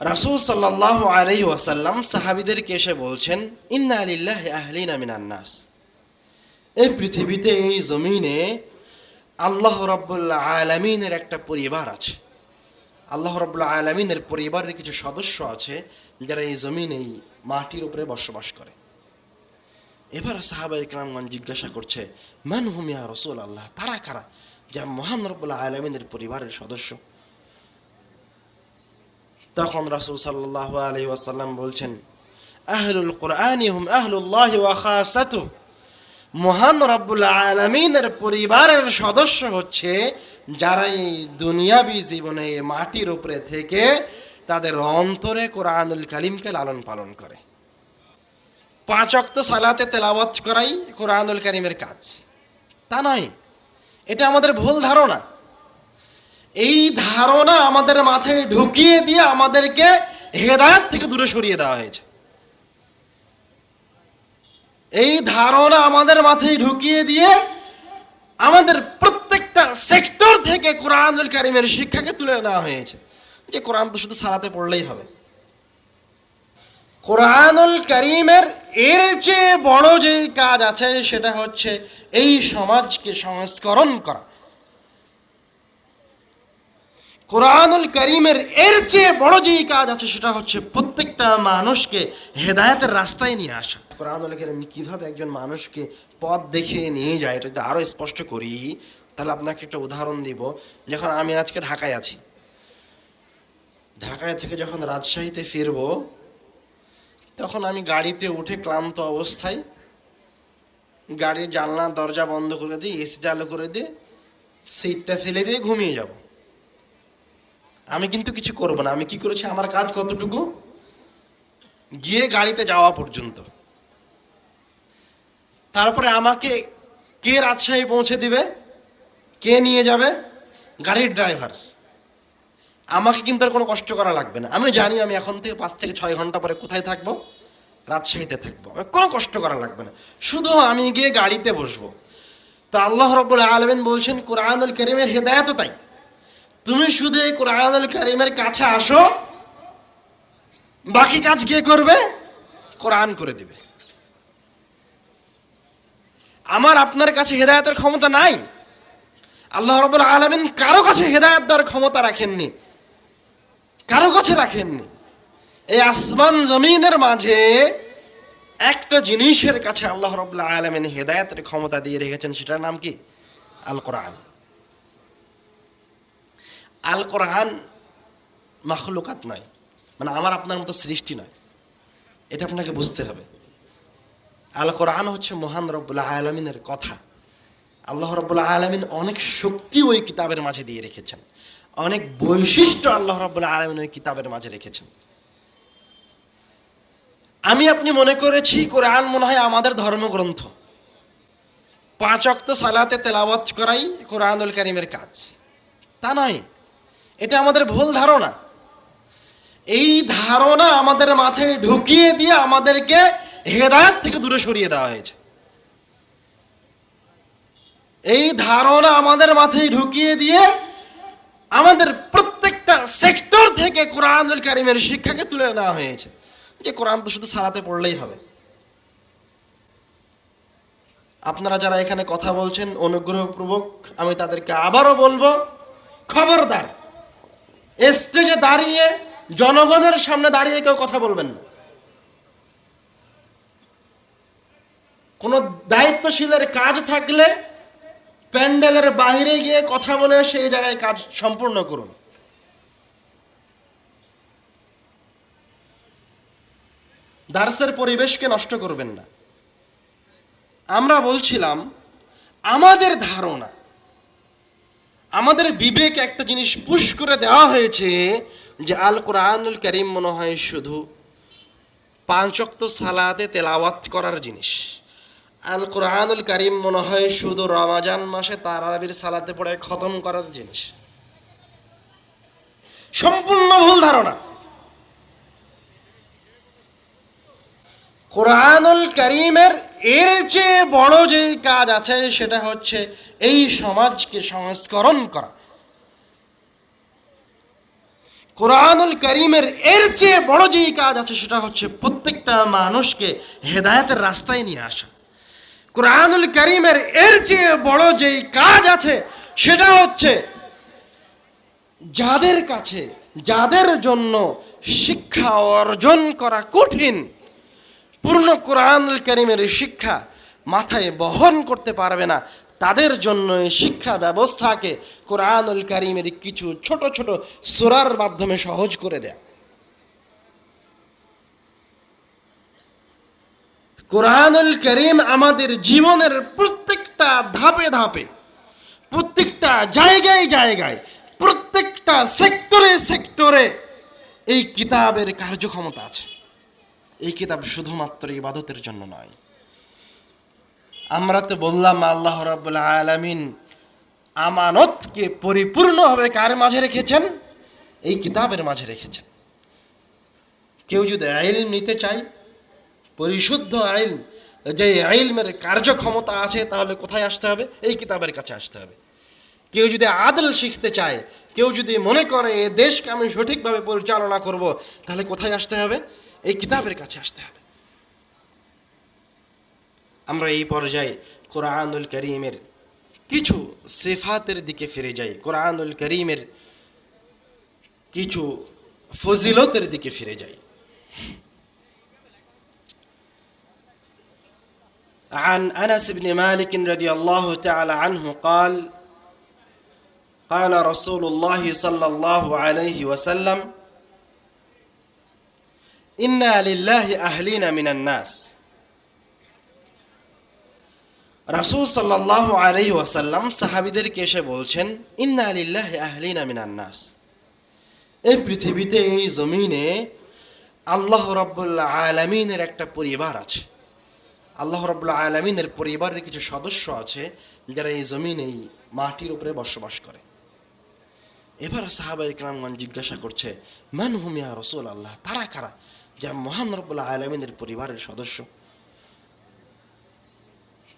রাসূল সাল্লাল্লাহু আলাইহি ওয়াসাল্লাম সাহাবীদেরকে এসে বলছেন, ইন্না লিল্লাহি আহলিনা মিনান নাস। এই পৃথিবীতে, এই জমিনে আল্লাহ রাব্বুল আলামিনের একটা পরিবার আছে। আল্লাহ রাব্বুল আলামিনের পরিবারের কিছু সদস্য আছে, যারা এই জমিনে এই মাটির উপরে বসবাস করে। এবার সাহাবা ইকরামগণ জিজ্ঞাসা করছে, মান হুমিয়া রসুল আল্লাহ তারা কারা? যা মহান রব্বুল্লাহ আলমিনের পরিবারের সদস্য। তখন রাসূল সাল্লাল্লাহু আলাইহি ওয়াসাল্লাম বলছেন, আহলুল কোরআন হুম মহান রব্বুল আলমিনের পরিবারের সদস্য হচ্ছে যারা এই দুনিয়াবি জীবনে মাটির উপরে থেকে তাদের অন্তরে কোরআনুল কালিমকে লালন পালন করে। পাঁচ অক্ত সালাতে তেলাওয়াত করাই কোরআনুল কারিমের কাজ। তা নয়, এটা আমাদের ভুল ধারণা। এই ধারণা আমাদের মাথায় ঢুকিয়ে দিয়ে আমাদেরকে হেদায়ত থেকে দূরে সরিয়ে দেওয়া হয়েছে। এই ধারণা আমাদের মাথায় ঢুকিয়ে দিয়ে আমাদের প্রত্যেকটা সেক্টর থেকে কোরআনুল কারিমের শিক্ষাকে তুলে নেওয়া হয়েছে। যে কোরআন তো শুধু সালাতে পড়লেই হবে। কোরআনুল করিমের এর চেয়ে বড় যে কাজ আছে সেটা হচ্ছে এই সমাজকে সংস্করণ করা। কোরআনুল করিমের এর চেয়ে বড় যেই কাজ আছে, সেটা হচ্ছে প্রত্যেকটা মানুষকে হেদায়তের রাস্তায় নিয়ে আসা। কোরআনুল করিম কীভাবে একজন মানুষকে পথ দেখিয়ে নিয়ে যায় এটা যদি আরও স্পষ্ট করি, তাহলে আপনাকে একটা উদাহরণ দিব। যখন আমি আজকে ঢাকায় আছি, ঢাকায় থেকে যখন রাজশাহীতে ফিরবো, তখন আমি গাড়িতে উঠে ক্লান্ত অবস্থায় গাড়ির জানলা, দরজা বন্ধ করে দিই এসি চালু করে দিয়ে, সিটটা ফেলে দিয়ে ঘুমিয়ে যাব। আমি কিন্তু কিছু করব না। আমি কি করেছি? আমার কাজ কতটুকু? গিয়ে গাড়িতে যাওয়া পর্যন্ত। তারপরে আমাকে কে রাজশাহী পৌঁছে দিবে? কে নিয়ে যাবে? গাড়ির ড্রাইভার। আমাকে কিন্তু আর কোনো কষ্ট করা লাগবে না। আমি জানি আমি এখন থেকে পাঁচ থেকে ছয় ঘণ্টা পরে কোথায় থাকব? রাজশাহীতে থাকব। আমার কোনো কষ্ট করা লাগবে না। শুধু আমি গিয়ে গাড়িতে বসবো। তো আল্লাহ রব্বুল আলমিন বলছেন, কোরআনুল করিমের হেদায়ত তাই। তুমি শুধু এই কোরআনুল করিমের কাছে আসো, বাকি কাজ কে করবে? কোরআন করে দিবে। আমার আপনার কাছে হেদায়তের ক্ষমতা নাই। আল্লাহ রব্বুল আলমিন কারও কাছে হেদায়ত দেওয়ার ক্ষমতা রাখেননি। কারও কাছে রাখেননি। এই আসমান জমিনের মাঝে একটা জিনিসের কাছে আল্লাহ রব্লা আলমিন হেদায়তের ক্ষমতা দিয়ে রেখেছেন, সেটার নাম কি? আল কোরআন আল কোরআন মাখলুকাত নয় মানে আমার আপনার মতো সৃষ্টি নয়। এটা আপনাকে বুঝতে হবে। আল কোরআন হচ্ছে মহান রব্বুল্লাহ আলমিনের কথা। আল্লাহ রব্বুল্লাহ আলমিন অনেক শক্তি ওই কিতাবের মাঝে দিয়ে রেখেছেন। অনেক বৈশিষ্ট্য আল্লাহ রব্বুল্লাহ আলমিন ওই কিতাবের মাঝে রেখেছেন। আমি আপনি মনে করেছি কোরআন মনে হয় আমাদের ধর্মগ্রন্থ। পাঁচ অক্ত সালাতে তেলাওয়াত করাই কোরআনুল করিমের কাজ। তা নয়। এটা আমাদের ভুল ধারণা। এই ধারণা আমাদের মাথায় ঢুকিয়ে দিয়ে আমাদেরকে হেদায়ত থেকে দূরে সরিয়ে দেওয়া হয়েছে। এই ধারণা আমাদের মাথায় ঢুকিয়ে দিয়ে আমাদের প্রত্যেকটা সেক্টর থেকে কোরআনুল কারিমের শিক্ষাকে তুলে নেওয়া হয়েছে। যে কোরআন তো শুধু সালাতে পড়লেই হবে। আপনারা যারা এখানে কথা বলছেন, অনুগ্রহপূর্বক আমি তাদেরকে আবারও বলব, খবরদার। স্টেজে দাঁড়িয়ে জনগণের সামনে দাঁড়িয়ে কেউ কথা বলবেন না। কোনো দায়িত্বশীলের কাজ থাকলে প্যান্ডেলের বাইরে গিয়ে কথা বলে সেই জায়গায় কাজ সম্পূর্ণ করুন। দার্সের পরিবেশকে নষ্ট করবেন না। আমরা বলছিলাম, আমাদের ধারণা আমাদের বিবেক একটা জিনিস পুশ করে দেওয়া হয়েছে যে আল কোরআনুল করিম মনে হয় শুধু পাঁচক্ত সালাতে তেলাওয়াত করার জিনিস। আল কোরআনুল করিম মনে হয় শুধু রমাজান মাসে তারাবির সালাতে পড়ে খতম করার জিনিস। সম্পূর্ণ ভুল ধারণা। কোরআনুল করিমের এর চেয়ে বড় যে কাজ আছে, সেটা হচ্ছে এই সমাজকে সংস্করণ করা। কোরআনুল করিমের এর চেয়ে বড় যেই কাজ আছে, সেটা হচ্ছে প্রত্যেকটা মানুষকে হেদায়েতের রাস্তায় নিয়ে আসা। কোরআনুল করিমের এর চেয়ে বড় যেই কাজ আছে, সেটা হচ্ছে যাদের কাছে, যাদের জন্য শিক্ষা অর্জন করা কঠিন পূর্ণ কোরআনুল করিমের শিক্ষা মাথায় বহন করতে পারবে না। তাদের জন্য এই শিক্ষা ব্যবস্থাকে কোরআনুল করিমের কিছু ছোট ছোট সুরার মাধ্যমে সহজ করে দেয়। কোরআনুল করিম আমাদের জীবনের প্রত্যেকটা ধাপে ধাপে, প্রত্যেকটা জায়গায় জায়গায়, প্রত্যেকটা সেক্টরে সেক্টরে এই কিতাবের কার্যক্ষমতা আছে। এই কিতাব শুধুমাত্র ইবাদতের জন্য নয়। আমরা তো বললাম, আল্লাহ রাব্বুল আলামিন আমানতকে পরিপূর্ণভাবে কার মাঝে রেখেছেন? এই কিতাবের মাঝে রেখেছেন। কেউ যদি আইল নিতে চায়, পরিশুদ্ধ আইল, যে আইলমের কার্যক্ষমতা আছে, তাহলে কোথায় আসতে হবে? এই কিতাবের কাছে আসতে হবে। কেউ যদি আদল শিখতে চায়, কেউ যদি মনে করে, এ দেশকে আমি সঠিকভাবে পরিচালনা করব তাহলে কোথায় আসতে হবে? এই কিতাবের কাছে আসতে হবে আমরা এই পর্যায়ে কোরআনুল করিমের কিছু সিফাতের দিকে ফিরে যাই কোরআনুল করিমের কিছু ফজিলতের দিকে ফিরে যাই عن انس بن مالك رضي الله تعالى عنه قال قال رسول الله صلى الله عليه وسلم ইন্না আলিল্লাহি আহলিনা মিনান নাস রাসুল সাল্লাহ আলহি ওয়াসাল্লাম বলছেন ইন্না আহলিনা মিনান নাস এই পৃথিবীতে, এই জমিনে আল্লাহ আলমিনের একটা পরিবার আছে। আল্লাহ রব্লা আলমিনের পরিবারের কিছু সদস্য আছে, যারা এই জমিন এই মাটির উপরে বসবাস করে। এবার সাহাবা ইকরামগঞ্জ জিজ্ঞাসা করছে, মান হুমিয়া রসুল আল্লাহ তারা কারা? যা মহান রব্বুল আলমিনের পরিবারের সদস্য।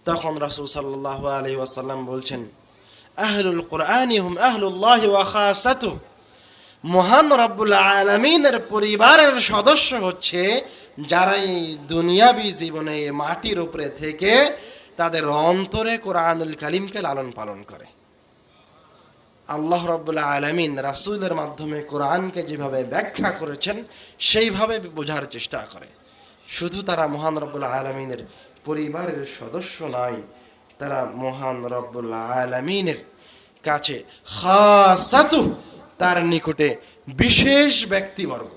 তখন রাসূল সাল্লাল্লাহু আলাইহি ওয়াসাল্লাম বলছেন, আহলুল কোরআনি আহলুল্লাহি ওয়া মহান রব্বুল আলমিনের পরিবারের সদস্য হচ্ছে যারা এই দুনিয়াবি জীবনে মাটির উপরে থেকে তাদের অন্তরে কোরআনুল কালিমকে লালন পালন করে। আল্লাহ রব্বুল্লাহ আলমিন রাসুলের মাধ্যমে কোরআনকে যেভাবে ব্যাখ্যা করেছেন, সেইভাবে বোঝার চেষ্টা করে। শুধু তারা মহান রব্বুল্লা আলমিনের পরিবারের সদস্য নয় তারা মহান রব্বুল্লা আলমিনের কাছে খাসাতু তার নিকটে বিশেষ ব্যক্তিবর্গ।